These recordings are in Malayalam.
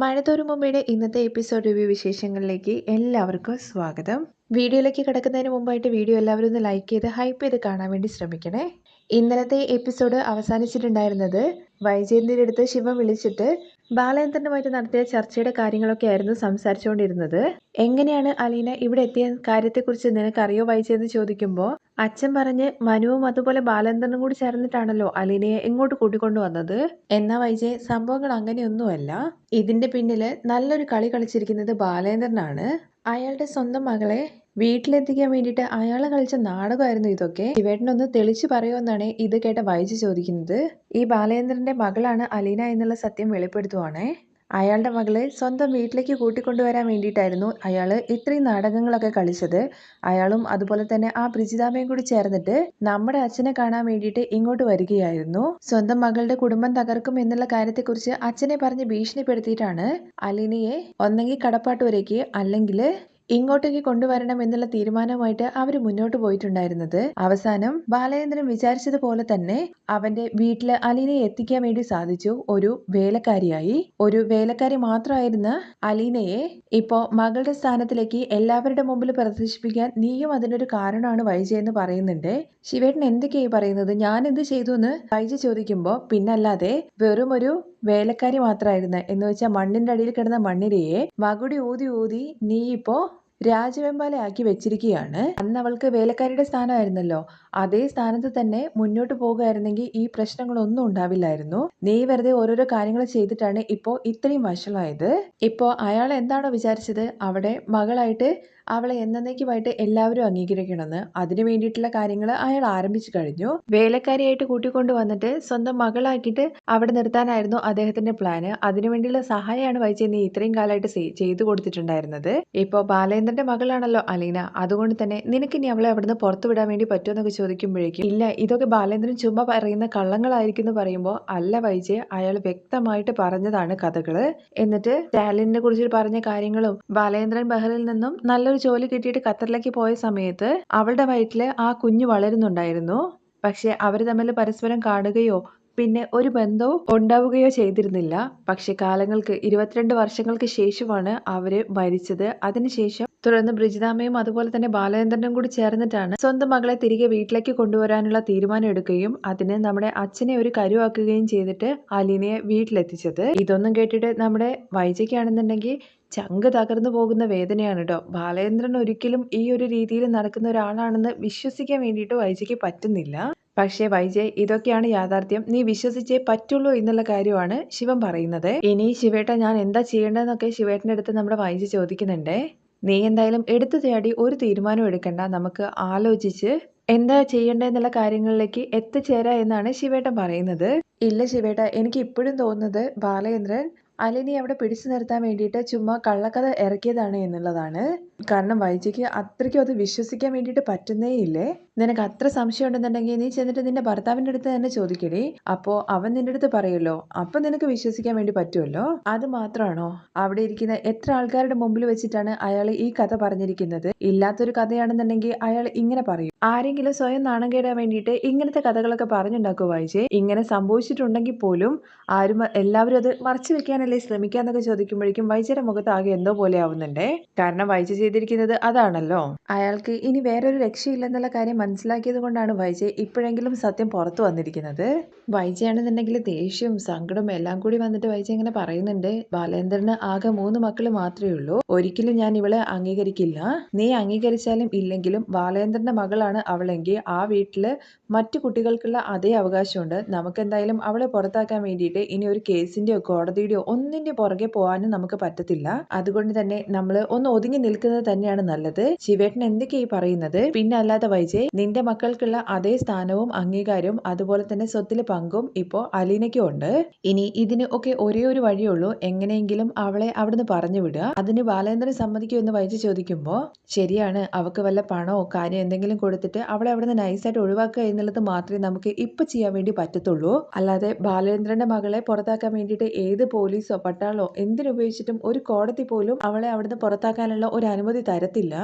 മഴതോറും മുമ്പയുടെ ഇന്നത്തെ എപ്പിസോഡ് റിവ്യൂ വിശേഷങ്ങളിലേക്ക് എല്ലാവർക്കും സ്വാഗതം. വീഡിയോയിലേക്ക് കിടക്കുന്നതിന് മുമ്പായിട്ട് വീഡിയോ എല്ലാവരും ഒന്ന് ലൈക്ക് ചെയ്ത് ഹൈപ്പ് ചെയ്ത് കാണാൻ വേണ്ടി ശ്രമിക്കണേ. ഇന്നലത്തെ എപ്പിസോഡ് അവസാനിച്ചിട്ടുണ്ടായിരുന്നത് വൈജയന്തിയുടെ അടുത്ത് ശിവ വിളിച്ചിട്ട് ബാലചന്ദ്രനുമായിട്ട് നടത്തിയ ചർച്ചയുടെ കാര്യങ്ങളൊക്കെ ആയിരുന്നു സംസാരിച്ചുകൊണ്ടിരുന്നത്. എങ്ങനെയാണ് അലീന ഇവിടെ എത്തിയ കാര്യത്തെക്കുറിച്ച് നിനക്കറിയോ? വൈജയെന്ന് ചോദിക്കുമ്പോൾ അച്ഛൻ പറഞ്ഞ് മനുവും അതുപോലെ ബാലചന്ദ്രനും കൂടി ചേർന്നിട്ടാണല്ലോ അലീനയെ ഇങ്ങോട്ട് കൂട്ടിക്കൊണ്ടു വന്നത്? എന്നാ വൈജയ് സംഭവങ്ങൾ അങ്ങനെയൊന്നുമല്ല. ഇതിന്റെ പിന്നിൽ നല്ലൊരു കളി കളിച്ചിരിക്കുന്നത് ബാലേന്ദ്രനാണ്. അയാളുടെ സ്വന്തം മകളെ വീട്ടിലെത്തിക്കാൻ വേണ്ടിയിട്ട് അയാൾ കളിച്ച നാടകമായിരുന്നു ഇതൊക്കെ. ശിവേട്ടനൊന്ന് തെളിച്ചു പറയുമെന്നാണ് ഇത് കേട്ട വൈജി ചോദിക്കുന്നത്. ഈ ബാലേന്ദ്രന്റെ മകളാണ് അലീന എന്നുള്ള സത്യം വെളിപ്പെടുത്തുവാണേ. അയാളുടെ മകളെ സ്വന്തം വീട്ടിലേക്ക് കൂട്ടിക്കൊണ്ടുവരാൻ വേണ്ടിയിട്ടായിരുന്നു അയാൾ ഇത്രയും നാടകങ്ങളൊക്കെ കളിച്ചത്. അയാളും അതുപോലെ തന്നെ ആ പ്രിജിതാമയും കൂടി ചേർന്നിട്ട് നമ്മുടെ അച്ഛനെ കാണാൻ വേണ്ടിയിട്ട് ഇങ്ങോട്ട് വരികയായിരുന്നു. സ്വന്തം മകളുടെ കുടുംബം തകർക്കും എന്നുള്ള കാര്യത്തെക്കുറിച്ച് അച്ഛനെ പറഞ്ഞ് ഭീഷണിപ്പെടുത്തിയിട്ടാണ് അലിനിയെ ഒന്നെങ്കിൽ കടപ്പാട്ടൂരേക്ക് അല്ലെങ്കിൽ ഇങ്ങോട്ടേക്ക് കൊണ്ടുവരണം എന്നുള്ള തീരുമാനവുമായിട്ട് അവർ മുന്നോട്ട് പോയിട്ടുണ്ടായിരുന്നത്. അവസാനം ബാലചന്ദ്രൻ വിചാരിച്ചതുപോലെ തന്നെ അവന്റെ വീട്ടിൽ അലീനയെ എത്തിക്കാൻ വേണ്ടി സാധിച്ചു. ഒരു വേലക്കാരിയായി. ഒരു വേലക്കാരി മാത്രമായിരുന്ന അലീനയെ ഇപ്പോ മകളുടെ സ്ഥാനത്തിലേക്ക് എല്ലാവരുടെ മുമ്പിൽ പ്രദർശിപ്പിക്കാൻ നീയും അതിനൊരു കാരണമാണ് വൈജ എന്ന് പറയുന്നുണ്ട്. ശിവേട്ടൻ എന്തൊക്കെയായി പറയുന്നത്? ഞാൻ എന്ത് ചെയ്തു എന്ന് വൈജ ചോദിക്കുമ്പോൾ പിന്നല്ലാതെ വെറും ഒരു വേലക്കാരി മാത്രമായിരുന്നു എന്ന് വെച്ചാൽ മണ്ണിന്റെ അടിയിൽ കിടന്ന മണ്ണിരയെ മകുടി ഊതി ഊതി നീ ഇപ്പോ രാജവെമ്പാലയാക്കി വെച്ചിരിക്കുകയാണ് അന്ന് അവൾക്ക് വേലക്കാരിയുടെ സ്ഥാനമായിരുന്നല്ലോ. അതേ സ്ഥാനത്ത് തന്നെ മുന്നോട്ട് പോകുകയായിരുന്നെങ്കിൽ ഈ പ്രശ്നങ്ങളൊന്നും ഉണ്ടാവില്ലായിരുന്നു. നീ വെറുതെ ഓരോരോ കാര്യങ്ങൾ ചെയ്തിട്ടാണ് ഇപ്പോ ഇത്രയും വഷളായത്. ഇപ്പോ അയാൾ എന്താണോ വിചാരിച്ചത് അവിടെ മകളായിട്ട് അവളെ എന്നേക്കുമായിട്ട് എല്ലാവരും അംഗീകരിക്കണമെന്ന് അതിനു വേണ്ടിയിട്ടുള്ള കാര്യങ്ങൾ അയാൾ ആരംഭിച്ചു കഴിഞ്ഞു. വേലക്കാരിയായിട്ട് കൂട്ടിക്കൊണ്ട് വന്നിട്ട് സ്വന്തം മകളാക്കിയിട്ട് അവിടെ നിർത്താനായിരുന്നു അദ്ദേഹത്തിന്റെ പ്ലാന് അതിനുവേണ്ടിയുള്ള സഹായമാണ് വൈജയന്തി ഇത്രയും കാലമായിട്ട് ചെയ്തു കൊടുത്തിട്ടുണ്ടായിരുന്നത്. ഇപ്പോ ബാലേന്ദ്രന്റെ മകളാണല്ലോ അലീന. അതുകൊണ്ട് തന്നെ നിനക്ക് ഇനി അവളെ അവിടുന്ന് പുറത്തു വിടാൻ വേണ്ടി പറ്റുമെന്നൊക്കെ ചോദിക്കുമ്പോഴേക്കും ഇല്ല ഇതൊക്കെ ബാലേന്ദ്രൻ ചുമ്മാ പറയുന്ന കള്ളങ്ങളായിരിക്കും എന്ന് പറയുമ്പോൾ അല്ല വൈജയ് അയാൾ വ്യക്തമായിട്ട് പറഞ്ഞതാണ് കഥകൾ. എന്നിട്ട് സ്റ്റാലിനെ കുറിച്ച് പറഞ്ഞ കാര്യങ്ങളും ബാലേന്ദ്രൻ ബഹറിൽ നിന്നും നല്ലൊരു ഒരു ജോലി കിട്ടിയിട്ട് ഖത്തറിലേക്ക് പോയ സമയത്ത് അവളുടെ വയറ്റിൽ ആ കുഞ്ഞ് വളരുന്നുണ്ടായിരുന്നു. പക്ഷെ അവർ തമ്മിൽ പരസ്പരം കാണുകയോ പിന്നെ ഒരു ബന്ധവും ഉണ്ടാവുകയോ ചെയ്തിരുന്നില്ല. പക്ഷെ കാലങ്ങൾക്ക് ഇരുപത്തിരണ്ട് വർഷങ്ങൾക്ക് ശേഷമാണ് അവർ മരിച്ചത്. അതിനുശേഷം തുടർന്ന് ബ്രിജിതാമയും അതുപോലെ തന്നെ ബാലചന്ദ്രനും കൂടി ചേർന്നിട്ടാണ് സ്വന്തം മകളെ തിരികെ വീട്ടിലേക്ക് കൊണ്ടുവരാനുള്ള തീരുമാനം എടുക്കുകയും അതിന് നമ്മുടെ അച്ഛനെ ഒരു കരുവാക്കുകയും ചെയ്തിട്ട് അലീനയെ വീട്ടിലെത്തിച്ചത്. ഇതൊന്നും കേട്ടിട്ട് നമ്മുടെ വൈജയ്ക്കാണെന്നുണ്ടെങ്കിൽ ചങ്ക് തകർന്നു പോകുന്ന വേദനയാണ് കേട്ടോ ബാലേന്ദ്രൻ ഒരിക്കലും ഈ ഒരു രീതിയിൽ നടക്കുന്ന ഒരാളാണെന്ന് വിശ്വസിക്കാൻ വേണ്ടിയിട്ട് വൈജയ്ക്ക് പറ്റുന്നില്ല. പക്ഷേ വൈജയ് ഇതൊക്കെയാണ് യാഥാർത്ഥ്യം. നീ വിശ്വസിച്ചേ പറ്റുള്ളൂ എന്നുള്ള കാര്യമാണ് ശിവൻ പറയുന്നത്. ഇനി ശിവേട്ട ഞാൻ എന്താ ചെയ്യേണ്ടതെന്നൊക്കെ ശിവേട്ടന്റെ അടുത്ത് നമ്മുടെ വൈജയ് ചോദിക്കുന്നുണ്ട്. നീ എന്തായാലും എടുത്തു തേടി ഒരു തീരുമാനം എടുക്കണ്ട. നമുക്ക് ആലോചിച്ച് എന്താ ചെയ്യേണ്ടതെന്നുള്ള കാര്യങ്ങളിലേക്ക് എത്തിച്ചേരാ എന്നാണ് ശിവേട്ടൻ പറയുന്നത്. ഇല്ല ശിവേട്ട എനിക്ക് ഇപ്പോഴും തോന്നുന്നത് ബാലചന്ദ്രൻ അലിനി അവിടെ പിടിച്ചു നിർത്താൻ വേണ്ടിയിട്ട് ചുമ്മാ കള്ളക്കഥ ഇറക്കിയതാണ് എന്നുള്ളതാണ്. കാരണം വൈജയ്ക്ക് അത്രയ്ക്കും അത് വിശ്വസിക്കാൻ വേണ്ടിയിട്ട് പറ്റുന്നേ ഇല്ലേ? നിനക്ക് അത്ര സംശയം ഉണ്ടെന്നുണ്ടെങ്കിൽ നീ ചെന്നിട്ട് നിന്റെ ഭർത്താവിന്റെ അടുത്ത് തന്നെ ചോദിക്കണേ അപ്പോ അവൻ നിന്റെ അടുത്ത് പറയുമല്ലോ അപ്പൊ നിനക്ക് വിശ്വസിക്കാൻ വേണ്ടി പറ്റുമല്ലോ? അത് മാത്രമാണോ? അവിടെ ഇരിക്കുന്ന എത്ര ആൾക്കാരുടെ മുമ്പിൽ വെച്ചിട്ടാണ് അയാൾ ഈ കഥ പറഞ്ഞിരിക്കുന്നത്? ഇല്ലാത്തൊരു കഥയാണെന്നുണ്ടെങ്കിൽ അയാൾ ഇങ്ങനെ പറയും ആരെങ്കിലും സ്വയം നാണം കേടാൻ വേണ്ടിയിട്ട് ഇങ്ങനത്തെ കഥകളൊക്കെ പറഞ്ഞുണ്ടാക്കുക വായിച്ചേ ഇങ്ങനെ സംഭവിച്ചിട്ടുണ്ടെങ്കിൽ പോലും ആരും എല്ലാവരും അത് മറച്ചു വെക്കാനല്ലേ ശ്രമിക്കാന്നൊക്കെ ചോദിക്കുമ്പോഴേക്കും വൈദ്യയുടെ മുഖത്ത് ആകെ എന്തോ പോലെ ആവുന്നുണ്ടേ. കാരണം വൈദ്യ ചെയ്തിരിക്കുന്നത് അതാണല്ലോ. അയാൾക്ക് ഇനി വേറൊരു രക്ഷയില്ലെന്നുള്ള കാര്യം മനസ്സിലാക്കിയത് കൊണ്ടാണ് വൈജയ് ഇപ്പോഴെങ്കിലും സത്യം പുറത്തു വന്നിരിക്കുന്നത്. വൈജയാണെന്നുണ്ടെങ്കിൽ ദേഷ്യവും സങ്കടവും എല്ലാം കൂടി വന്നിട്ട് വൈജയ് ഇങ്ങനെ പറയുന്നുണ്ട്. ബാലേന്ദ്രന് ആകെ മൂന്ന് മക്കൾ മാത്രമേ ഉള്ളൂ. ഒരിക്കലും ഞാൻ ഇവളെ അംഗീകരിക്കില്ല. നീ അംഗീകരിച്ചാലും ഇല്ലെങ്കിലും ബാലേന്ദ്രന്റെ മകളാണ് അവളെങ്കിൽ ആ വീട്ടിൽ മറ്റു കുട്ടികൾക്കുള്ള അതേ അവകാശമുണ്ട്. നമുക്ക് എന്തായാലും അവളെ പുറത്താക്കാൻ വേണ്ടിയിട്ട് ഇനി ഒരു കേസിന്റെയോ കോടതിയുടെയോ ഒന്നിന്റെ പുറകെ പോകാനും നമുക്ക് പറ്റത്തില്ല. അതുകൊണ്ട് തന്നെ നമ്മൾ ഒന്ന് ഒതുങ്ങി നിൽക്കുന്നത് തന്നെയാണ് നല്ലത്. ശിവേട്ടൻ എന്തൊക്കെ ഈ പറയുന്നത്? പിന്നെ അല്ലാതെ വൈജയ് നിന്റെ മക്കൾക്കുള്ള അതേ സ്ഥാനവും അംഗീകാരവും അതുപോലെ തന്നെ സ്വത്തിലെ പങ്കും ഇപ്പോ അലീനയ്ക്കും ഉണ്ട്. ഇനി ഇതിന് ഒക്കെ ഒരേ ഒരു വഴിയുള്ളൂ എങ്ങനെയെങ്കിലും അവളെ അവിടുന്ന് പറഞ്ഞു വിടുക. അതിന് ബാലേന്ദ്രൻ സമ്മതിക്കൂ എന്ന് വൈജ് ചോദിക്കുമ്പോൾ ശരിയാണ് അവക്ക് വല്ല പണമോ കാര്യം എന്തെങ്കിലും കൊടുത്തിട്ട് അവളെ അവിടുന്ന് നൈസായിട്ട് ഒഴിവാക്കുക എന്നുള്ളത് മാത്രമേ നമുക്ക് ഇപ്പൊ ചെയ്യാൻ വേണ്ടി പറ്റത്തുള്ളൂ. അല്ലാതെ ബാലേന്ദ്രന്റെ മകളെ പുറത്താക്കാൻ വേണ്ടിയിട്ട് ഏത് പോലീസോ പട്ടാളോ എന്തിനുപയോഗിച്ചിട്ടും ഒരു കോടതി പോലും അവളെ അവിടുന്ന് പുറത്താക്കാനുള്ള ഒരു അനുമതി തരത്തില്ല.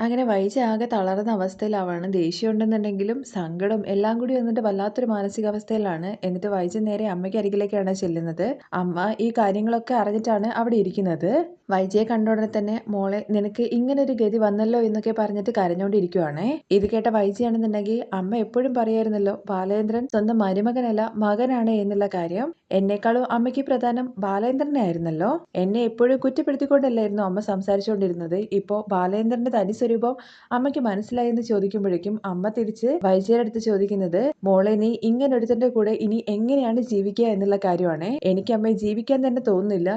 അങ്ങനെ വൈജ ആകെ തളർന്ന അവസ്ഥയിലാവാണ്. ദേഷ്യം ഉണ്ടെന്നുണ്ടെങ്കിലും സങ്കടം എല്ലാം കൂടി വന്നിട്ട് വല്ലാത്തൊരു മാനസികാവസ്ഥയിലാണ്. എന്നിട്ട് വൈജ നേരെ അമ്മയ്ക്ക് അരികിലേക്കാണ് ചെല്ലുന്നത്. അമ്മ ഈ കാര്യങ്ങളൊക്കെ അറിഞ്ഞിട്ടാണ് അവിടെ ഇരിക്കുന്നത്. വൈജയെ കണ്ട ഉടനെ തന്നെ മോളെ നിനക്ക് ഇങ്ങനൊരു ഗതി വന്നല്ലോ എന്നൊക്കെ പറഞ്ഞിട്ട് കരഞ്ഞോണ്ടിരിക്കുവാണേ. ഇത് കേട്ട വൈജയാണെന്നുണ്ടെങ്കിൽ അമ്മ എപ്പോഴും പറയായിരുന്നല്ലോ ബാലേന്ദ്രൻ സ്വന്തം മരുമകനല്ല മകനാണ് എന്നുള്ള കാര്യം. എന്നെക്കാളും അമ്മയ്ക്ക് പ്രധാനം ബാലേന്ദ്രനെ ആയിരുന്നല്ലോ എന്നെ എപ്പോഴും കുറ്റപ്പെടുത്തിക്കൊണ്ടല്ലായിരുന്നു അമ്മ സംസാരിച്ചുകൊണ്ടിരുന്നത്. ഇപ്പോ ബാലേന്ദ്രന്റെ തനി സ്വരൂപം അമ്മയ്ക്ക് മനസ്സിലായെന്ന് ചോദിക്കുമ്പോഴേക്കും അമ്മ തിരിച്ച് വൈജയുടെ അടുത്ത് ചോദിക്കുന്നത് മോളെ നീ ഇങ്ങനെ ഒരുത്തന്റെ കൂടെ ഇനി എങ്ങനെയാണ് ജീവിക്കുക എന്നുള്ള കാര്യമാണ്. എനിക്ക് അമ്മയെ ജീവിക്കാൻ തന്നെ തോന്നുന്നില്ല.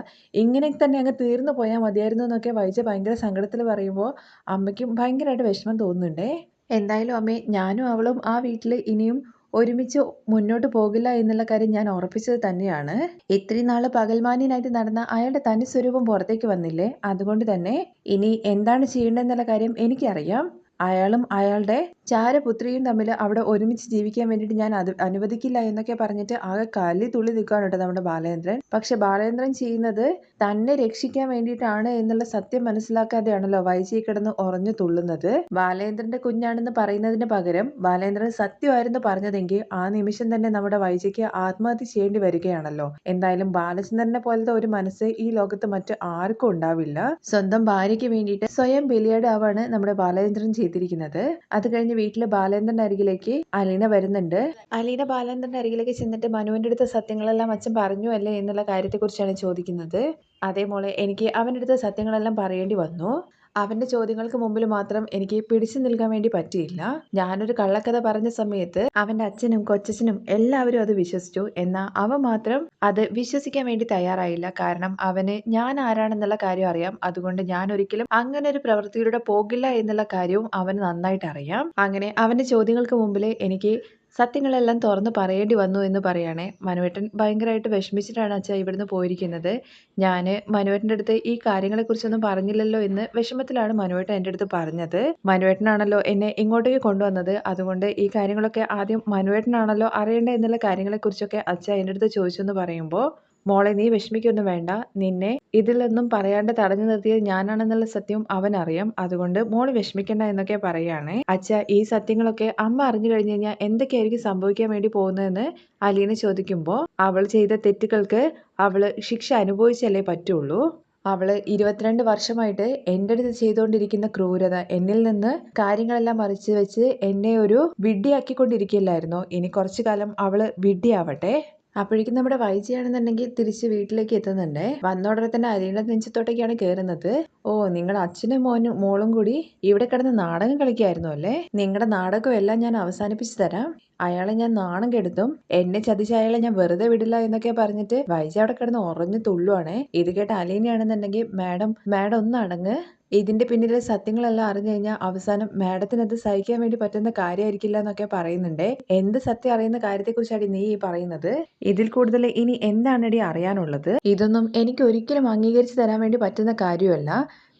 ഇങ്ങനെ തന്നെ അങ്ങ് തീർന്നു പോയാൽ മതിയായിരുന്നു എന്നൊക്കെ വൈജ ഭയങ്കര സങ്കടത്തിൽ പറയുമ്പോൾ അമ്മയ്ക്കും ഭയങ്കരമായിട്ട് വിഷമം തോന്നുന്നുണ്ടേ. എന്തായാലും അമ്മേ ഞാനും അവളും ആ വീട്ടിൽ ഇനിയും ഒരുമിച്ച് മുന്നോട്ട് പോകില്ല എന്നുള്ള കാര്യം ഞാൻ ഉറപ്പിച്ചത് തന്നെയാണ്. ഇത്രയും നാൾ പകൽമാന്യനായിട്ട് നടന്ന അയാളുടെ തനി സ്വരൂപം പുറത്തേക്ക് വന്നില്ലേ? അതുകൊണ്ട് തന്നെ ഇനി എന്താണ് ചെയ്യേണ്ടതെന്നുള്ള കാര്യം എനിക്കറിയാം. അയാളും അയാളുടെ ചാരപുത്രിയും തമ്മിൽ അവിടെ ഒരുമിച്ച് ജീവിക്കാൻ വേണ്ടിയിട്ട് ഞാൻ അത് അനുവദിക്കില്ല എന്നൊക്കെ പറഞ്ഞിട്ട് ആകെ കല്ലി തുള്ളി നിൽക്കുകയാണ് കേട്ടോ നമ്മുടെ ബാലേന്ദ്രൻ. പക്ഷെ ബാലേന്ദ്രൻ ചെയ്യുന്നത് തന്നെ രക്ഷിക്കാൻ വേണ്ടിയിട്ടാണ് എന്നുള്ള സത്യം മനസ്സിലാക്കാതെയാണല്ലോ വൈജി കിടന്ന് ഉറഞ്ഞു തുള്ളുന്നത്. ബാലേന്ദ്രന്റെ കുഞ്ഞാണെന്ന് പറയുന്നതിന് പകരം ബാലേന്ദ്രൻ സത്യമായിരുന്നു പറഞ്ഞതെങ്കിൽ ആ നിമിഷം തന്നെ നമ്മുടെ വൈജിക്ക് ആത്മഹത്യ ചെയ്യേണ്ടി വരികയാണല്ലോ. എന്തായാലും ബാലചന്ദ്രനെ പോലത്തെ ഒരു മനസ്സ് ഈ ലോകത്ത് മറ്റു ആർക്കും ഉണ്ടാവില്ല. സ്വന്തം ഭാര്യയ്ക്ക് വേണ്ടിയിട്ട് സ്വയം ബലിയാടാവാണ് നമ്മുടെ ബാലേന്ദ്രൻ ചെയ്തിരിക്കുന്നത്. അത് കഴിഞ്ഞ് വീട്ടിൽ ബാലേന്ദ്രന്റെ അരികിലേക്ക് അലീന വരുന്നുണ്ട്. അലീന ബാലേന്ദ്രന്റെ അരികിലേക്ക് ചെന്നിട്ട് മനുവിന്റെ അടുത്ത സത്യങ്ങളെല്ലാം അച്ഛൻ പറഞ്ഞു അല്ലേ എന്നുള്ള കാര്യത്തെക്കുറിച്ചാണ് ചോദിക്കുന്നത്. അതേ മോളെ എനിക്ക് അവന്റെ അടുത്ത് സത്യങ്ങളെല്ലാം പറയേണ്ടി വന്നു. അവന്റെ ചോദ്യങ്ങൾക്ക് മുമ്പിൽ മാത്രം എനിക്ക് പിടിച്ചു നിൽക്കാൻ വേണ്ടി പറ്റിയില്ല. ഞാനൊരു കള്ളക്കഥ പറഞ്ഞ സമയത്ത് അവന്റെ അച്ഛനും കൊച്ചച്ഛനും എല്ലാവരും അത് വിശ്വസിച്ചു. എന്നാൽ അവൻ മാത്രം അത് വിശ്വസിക്കാൻ വേണ്ടി തയ്യാറായില്ല. കാരണം അവന് ഞാൻ ആരാണെന്നുള്ള കാര്യം അറിയാം. അതുകൊണ്ട് ഞാൻ ഒരിക്കലും അങ്ങനെ ഒരു പ്രവൃത്തിയിലൂടെ പോകില്ല എന്നുള്ള കാര്യവും അവന് നന്നായിട്ട് അറിയാം. അങ്ങനെ അവന്റെ ചോദ്യങ്ങൾക്ക് മുമ്പിൽ എനിക്ക് സത്യങ്ങളെല്ലാം തുറന്ന് പറയേണ്ടി വന്നു എന്ന് പറയുകയാണെ മനുവേട്ടൻ ഭയങ്കരമായിട്ട് വിഷമിച്ചിട്ടാണ് അച്ഛാ ഇവിടുന്ന് പോയിരിക്കുന്നത്. ഞാൻ മനുവേട്ടന്റെ അടുത്ത് ഈ കാര്യങ്ങളെക്കുറിച്ചൊന്നും പറഞ്ഞില്ലല്ലോ എന്ന് വിഷമത്തിലാണ് മനുവേട്ടൻ എന്റെ അടുത്ത് പറഞ്ഞത്. മനുവേട്ടനാണല്ലോ എന്നെ ഇങ്ങോട്ടേക്ക് കൊണ്ടുവന്നത്. അതുകൊണ്ട് ഈ കാര്യങ്ങളൊക്കെ ആദ്യം മനുവേട്ടനാണല്ലോ അറിയേണ്ട എന്നുള്ള കാര്യങ്ങളെക്കുറിച്ചൊക്കെ അച്ഛ എന്റെ അടുത്ത് ചോദിച്ചു എന്ന് പറയുമ്പോൾ മോളെ നീ വിഷമിക്കൊന്നും വേണ്ട. നിന്നെ ഇതിലൊന്നും പറയാണ്ട് തടഞ്ഞു നിർത്തിയത് ഞാനാണെന്നുള്ള സത്യം അവൻ അറിയാം. അതുകൊണ്ട് മോൾ വിഷമിക്കണ്ട എന്നൊക്കെ പറയുകയാണേ അച്ഛ ഈ സത്യങ്ങളൊക്കെ അമ്മ അറിഞ്ഞു കഴിഞ്ഞു കഴിഞ്ഞാൽ എന്തൊക്കെയായിരിക്കും സംഭവിക്കാൻ വേണ്ടി പോകുന്നതെന്ന് അലീന ചോദിക്കുമ്പോൾ അവൾ ചെയ്ത തെറ്റുകൾക്ക് അവൾ ശിക്ഷ അനുഭവിച്ചല്ലേ പറ്റുള്ളൂ? അവൾ ഇരുപത്തിരണ്ട് വർഷമായിട്ട് എന്റെ അടുത്ത് ചെയ്തുകൊണ്ടിരിക്കുന്ന ക്രൂരത എന്നിൽ നിന്ന് കാര്യങ്ങളെല്ലാം മറിച്ച് വെച്ച് എന്നെ ഒരു വിഡ്ഢിയാക്കിക്കൊണ്ടിരിക്കില്ലായിരുന്നോ ഇനി കുറച്ചു കാലം അവൾ വിഡ്ഢിയാവട്ടെ. അപ്പോഴേക്കും നമ്മുടെ വൈജിയാണെന്നുണ്ടെങ്കിൽ തിരിച്ച് വീട്ടിലേക്ക് എത്തുന്നുണ്ടേ. വന്നോടനെ തന്നെ അരിയുടെ നെഞ്ചത്തോട്ടേക്കാണ് കയറുന്നത് ഓ നിങ്ങളുടെ അച്ഛനും മോനും മോളും കൂടി ഇവിടെ കിടന്ന് നാടകം കളിക്കായിരുന്നു അല്ലേ? നിങ്ങളുടെ നാടകം എല്ലാം ഞാൻ അവസാനിപ്പിച്ചു തരാം. അയാളെ ഞാൻ നാണം കെടുത്തും. എന്നെ ചതിച്ച അയാളെ ഞാൻ വെറുതെ വിടില്ല എന്നൊക്കെ പറഞ്ഞിട്ട് വൈജ അവിടെ കിടന്ന് ഉറഞ്ഞു തുള്ളുവാണേ. ഇത് കേട്ട അലീനയാണെന്നുണ്ടെങ്കിൽ മാഡം മാഡം ഒന്ന് അടങ്ങ്. ഇതിന്റെ പിന്നിലെ സത്യങ്ങളെല്ലാം അറിഞ്ഞു കഴിഞ്ഞാൽ അവസാനം മാഡത്തിന് അത് സഹിക്കാൻ വേണ്ടി പറ്റുന്ന കാര്യമായിരിക്കില്ല എന്നൊക്കെ പറയുന്നുണ്ട്. എന്ത് സത്യം അറിയുന്ന കാര്യത്തെക്കുറിച്ചാണ് നീ ഈ പറയുന്നത്? ഇതിൽ കൂടുതൽ ഇനി എന്താണടി അറിയാനുള്ളത്? ഇതൊന്നും എനിക്ക് ഒരിക്കലും അംഗീകരിച്ചു തരാൻ വേണ്ടി പറ്റുന്ന കാര്യമല്ല.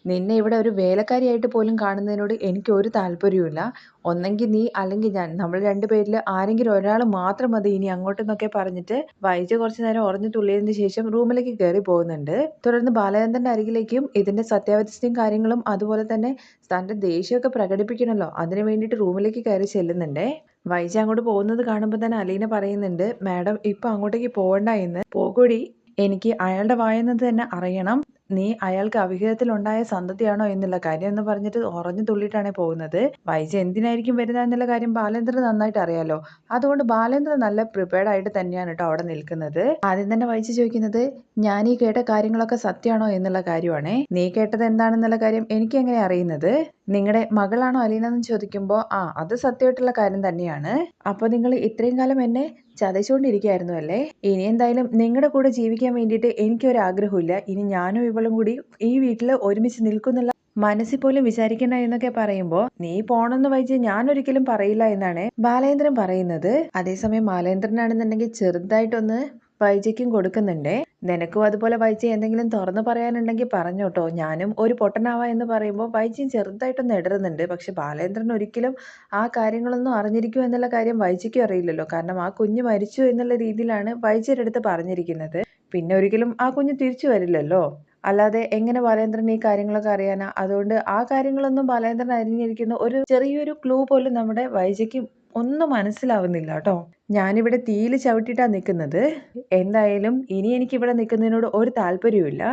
നിന്നെ ഇവിടെ ഒരു വേലക്കാരിയായിട്ട് പോലും കാണുന്നതിനോട് എനിക്ക് ഒരു താല്പര്യവുമില്ല. ഒന്നെങ്കിൽ നീ അല്ലെങ്കിൽ ഞാൻ. നമ്മൾ രണ്ടു പേരിൽ ആരെങ്കിലും ഒരാൾ മാത്രം മതി ഇനി അങ്ങോട്ടെന്നൊക്കെ പറഞ്ഞിട്ട് വൈജ കുറച്ചു നേരം ഉറഞ്ഞു തുള്ളിയതിന് ശേഷം റൂമിലേക്ക് കയറി പോകുന്നുണ്ട്. തുടർന്ന് ബാലചന്ദ്രന്റെ അരികിലേക്കും ഇതിന്റെ സത്യാവസ്ഥയും കാര്യങ്ങളും അതുപോലെ തന്നെ തന്റെ ദേഷ്യമൊക്കെ പ്രകടിപ്പിക്കണമല്ലോ അതിനു വേണ്ടിയിട്ട് റൂമിലേക്ക് കയറി ചെല്ലുന്നുണ്ട്. വൈജ അങ്ങോട്ട് പോകുന്നത് കാണുമ്പോൾ തന്നെ അലീന പറയുന്നുണ്ട് മാഡം ഇപ്പൊ അങ്ങോട്ടേക്ക് പോകണ്ട എന്ന്. പോകൂടി. എനിക്ക് അയാളുടെ വായെന്നത് തന്നെ അറിയണം. നീ അയാൾക്ക് അവിഹിതത്തിലുണ്ടായ സന്തതിയാണോ എന്നുള്ള കാര്യം എന്ന് പറഞ്ഞിട്ട് ഉറഞ്ഞു തുള്ളിയിട്ടാണ് പോകുന്നത്. വൈജ എന്തിനായിരിക്കും വരുന്നത് എന്നുള്ള കാര്യം ബാലേന്ദ്രൻ നന്നായിട്ട് അറിയാലോ. അതുകൊണ്ട് ബാലേന്ദ്രൻ നല്ല പ്രിപ്പയർഡ് ആയിട്ട് തന്നെയാണ് കേട്ടോ അവിടെ നിൽക്കുന്നത്. ആദ്യം തന്നെ വൈജ ചോദിക്കുന്നത് ഞാൻ ഈ കേട്ട കാര്യങ്ങളൊക്കെ സത്യമാണോ എന്നുള്ള കാര്യമാണ്? നീ കേട്ടത് എന്താണെന്നുള്ള കാര്യം എനിക്ക് എങ്ങനെ അറിയുന്നത്? നിങ്ങളുടെ മകളാണോ അലീന എന്ന് ചോദിക്കുമ്പോൾ ആ അത് സത്യമായിട്ടുള്ള കാര്യം തന്നെയാണ്. അപ്പോൾ നിങ്ങൾ ഇത്രയും കാലം എന്നെ ചതച്ചുകൊണ്ടിരിക്കുകയായിരുന്നു അല്ലേ? ഇനി എന്തായാലും നിങ്ങളുടെ കൂടെ ജീവിക്കാൻ വേണ്ടിയിട്ട് എനിക്കൊരു ആഗ്രഹമില്ല ഇനി ഞാനും ഇവളും കൂടി ഈ വീട്ടിൽ ഒരുമിച്ച് നിൽക്കുന്നുള്ള മനസ്സിൽ പോലും വിചാരിക്കണ്ട എന്നൊക്കെ പറയുമ്പോൾ നീ പോണെന്ന് വൈച്ച് ഞാൻ ഒരിക്കലും പറയില്ല എന്നാണ് ബാലേന്ദ്രൻ പറയുന്നത്. അതേസമയം ബാലേന്ദ്രനാണെന്നുണ്ടെങ്കിൽ ചെറുതായിട്ടൊന്ന് വൈജയ്ക്കും കൊടുക്കുന്നുണ്ടേ. നിനക്കും അതുപോലെ വൈജി എന്തെങ്കിലും തുറന്നു പറയാനുണ്ടെങ്കിൽ പറഞ്ഞോട്ടോ. ഞാനും ഒരു പൊട്ടനാവാ എന്ന് പറയുമ്പോൾ വൈജിയും ചെറുതായിട്ടൊന്ന് ഇടറുന്നുണ്ട് പക്ഷെ ബാലേന്ദ്രൻ ഒരിക്കലും ആ കാര്യങ്ങളൊന്നും അറിഞ്ഞിരിക്കും എന്നുള്ള കാര്യം വൈജിക്കും അറിയില്ലല്ലോ. കാരണം ആ കുഞ്ഞ് മരിച്ചു എന്നുള്ള രീതിയിലാണ് വൈജിയുടെ അടുത്ത് പറഞ്ഞിരിക്കുന്നത്. പിന്നെ ഒരിക്കലും ആ കുഞ്ഞ് തിരിച്ചു വരില്ലല്ലോ. അല്ലാതെ എങ്ങനെ ബാലേന്ദ്രൻ ഈ കാര്യങ്ങളൊക്കെ അറിയാനാ? അതുകൊണ്ട് ആ കാര്യങ്ങളൊന്നും ബാലേന്ദ്രൻ അറിഞ്ഞിരിക്കുന്ന ഒരു ചെറിയൊരു ക്ലൂ പോലും നമ്മുടെ വൈജയ്ക്ക് ഒന്നും മനസ്സിലാവുന്നില്ല കേട്ടോ. ഞാനിവിടെ തീയിൽ ചവിട്ടിയിട്ടാണ് നിൽക്കുന്നത് എന്തായാലും ഇനി എനിക്കിവിടെ നിൽക്കുന്നതിനോട് ഒരു താല്പര്യവുമില്ല.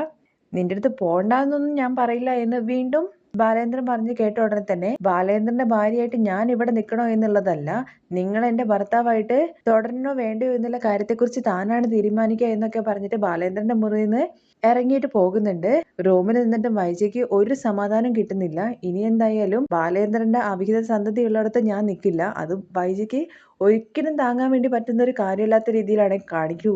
നിന്റെ അടുത്ത് പോകണ്ടാന്നൊന്നും ഞാൻ പറയില്ല എന്ന് വീണ്ടും ബാലേന്ദ്രൻ പറഞ്ഞു കേട്ട ഉടനെ തന്നെ ബാലേന്ദ്രന്റെ ഭാര്യയായിട്ട് ഞാൻ ഇവിടെ നിൽക്കണോ എന്നുള്ളതല്ല നിങ്ങൾ എന്റെ ഭർത്താവായിട്ട് തുടരണോ വേണ്ടയോ എന്നുള്ള കാര്യത്തെക്കുറിച്ച് താനാണ് തീരുമാനിക്കുക എന്നൊക്കെ പറഞ്ഞിട്ട് ബാലേന്ദ്രന്റെ മുറിയിൽ നിന്ന് ഇറങ്ങിയിട്ട് പോകുന്നുണ്ട്. റൂമിൽ നിന്നിട്ട് വൈജയ്ക്ക് ഒരു സമാധാനം കിട്ടുന്നില്ല. ഇനി എന്തായാലും ബാലേന്ദ്രന്റെ അവിഹിത സന്തതി ഉള്ളിടത്ത് ഞാൻ നിൽക്കില്ല അത് വൈജയ്ക്ക് ഒരിക്കലും താങ്ങാൻ വേണ്ടി പറ്റുന്ന ഒരു കാര്യമില്ലാത്ത രീതിയിലാണ് കാണിക്കു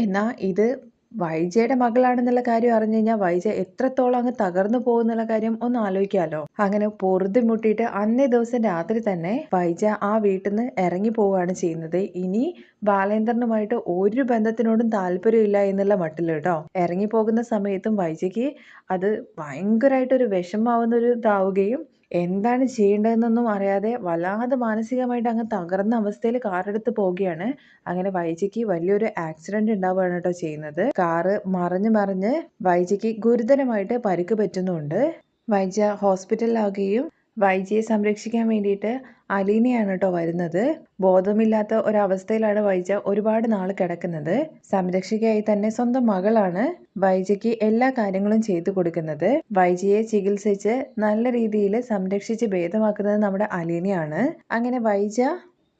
എന്നാൽ ഇത് വൈജയുടെ മകളാണെന്നുള്ള കാര്യം അറിഞ്ഞു കഴിഞ്ഞാൽ വൈജ എത്രത്തോളം അങ്ങ് തകർന്നു പോകുന്നുള്ള കാര്യം ഒന്ന് ആലോചിക്കാമല്ലോ അങ്ങനെ പൊറുതി മുട്ടിയിട്ട് അന്നേ ദിവസം രാത്രി തന്നെ വൈജ ആ വീട്ടിൽ നിന്ന് ഇറങ്ങി പോവുകയാണ് ചെയ്യുന്നത്. ഇനി ബാലേന്ദ്രനുമായിട്ട് ഒരു ബന്ധത്തിനോടും താല്പര്യമില്ല എന്നുള്ള മട്ടിൽ കേട്ടോ. ഇറങ്ങി പോകുന്ന സമയത്തും വൈജയ്ക്ക് അത് ഭയങ്കരമായിട്ടൊരു വിഷമാവുന്ന ഒരു ഇതാവുകയും എന്താണ് ചെയ്യേണ്ടതെന്നൊന്നും അറിയാതെ വല്ലാതെ മാനസികമായിട്ട് അങ്ങ് തകർന്ന അവസ്ഥയിൽ കാറെടുത്ത് പോവുകയാണ്. അങ്ങനെ വൈജയ്ക്ക് വലിയൊരു ആക്സിഡന്റ് ഉണ്ടാവുകയാണ് കേട്ടോ ചെയ്യുന്നത്. കാറ് മറിഞ്ഞ് മറിഞ്ഞ് വൈജയ്ക്ക് ഗുരുതരമായിട്ട് പരിക്ക് പറ്റുന്നുണ്ട്. വൈജ ഹോസ്പിറ്റലിലാവുകയും വൈജയെ സംരക്ഷിക്കാൻ വേണ്ടിയിട്ട് അലീനയാണ് കേട്ടോ വരുന്നത്. ബോധമില്ലാത്ത ഒരവസ്ഥയിലാണ് വൈജ ഒരുപാട് നാൾ കിടക്കുന്നത്. സംരക്ഷിക്കായി തന്നെ സ്വന്തം മകളാണ് വൈജയ്ക്ക് എല്ലാ കാര്യങ്ങളും ചെയ്തു കൊടുക്കുന്നത്. വൈജയെ ചികിത്സിച്ച് നല്ല രീതിയിൽ സംരക്ഷിച്ച് ഭേദമാക്കുന്നത് നമ്മുടെ അലീനയാണ്. അങ്ങനെ വൈജ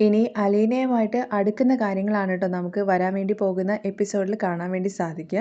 ഇനി അലീനയുമായിട്ട് അടുക്കുന്ന കാര്യങ്ങളാണ് കേട്ടോ നമുക്ക് വരാൻ വേണ്ടി പോകുന്ന എപ്പിസോഡിൽ കാണാൻ വേണ്ടി സാധിക്കുക.